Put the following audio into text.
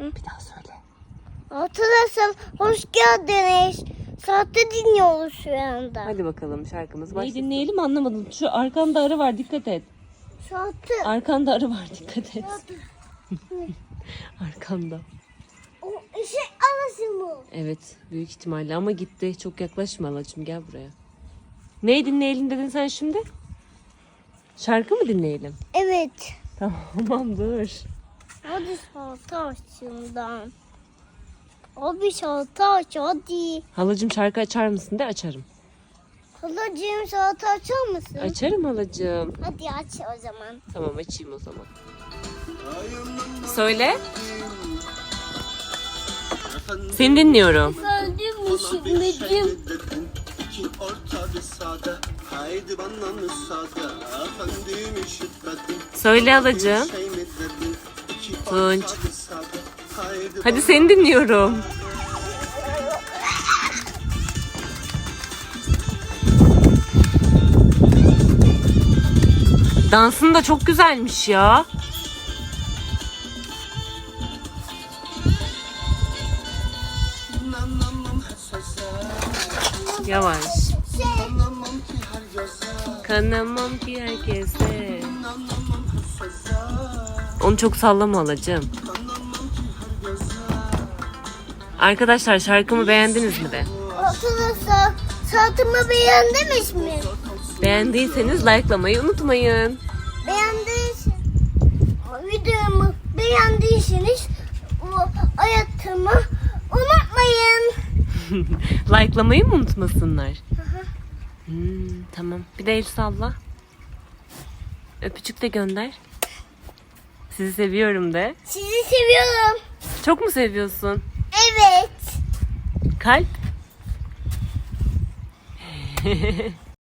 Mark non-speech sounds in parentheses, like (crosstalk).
Bir daha söyle. Arkadaşlar hoş geldiniz. Sahte dinliyoruz şu anda. Hadi bakalım şarkımız Neyi başlasın. dinleyelim anlamadım. Şu arkanda arı var dikkat et. Sahte. Arkanda arı var dikkat et. (laughs) Arkanda. O şey arası mı? Evet büyük ihtimalle ama gitti. Çok yaklaşma halacığım gel buraya. Neyi dinleyelim dedin sen şimdi? Şarkı mı dinleyelim? Evet. Tamam (laughs) dur. Hadi sahte aç şundan. Abi sahte aç hadi. Halacığım şarkı açar mısın de açarım. Halacığım sahte açar mısın? Açarım halacığım. Hadi aç o zaman. Tamam açayım o zaman. Söyle. Seni dinliyorum. Bir Efendim üşütmedim Söyle halacığım. Tunç. Hadi seni dinliyorum. Dansın da çok güzelmiş ya. Yavaş. Göze Kanamam ki herkese. Onu çok sallama göze Arkadaşlar şarkımı beğendiniz mi de? Saatimi beğendiniz mi? Beğendiyseniz likelamayı unutmayın. Beğendiyseniz videomu beğendiyseniz o hayatımı unutmayın. (laughs) likelamayı mı unutmasınlar? Hmm, tamam. Bir de el salla. Öpücük de gönder. Sizi seviyorum de. Sizi seviyorum. Çok mu seviyorsun? Evet. Kalp. (laughs)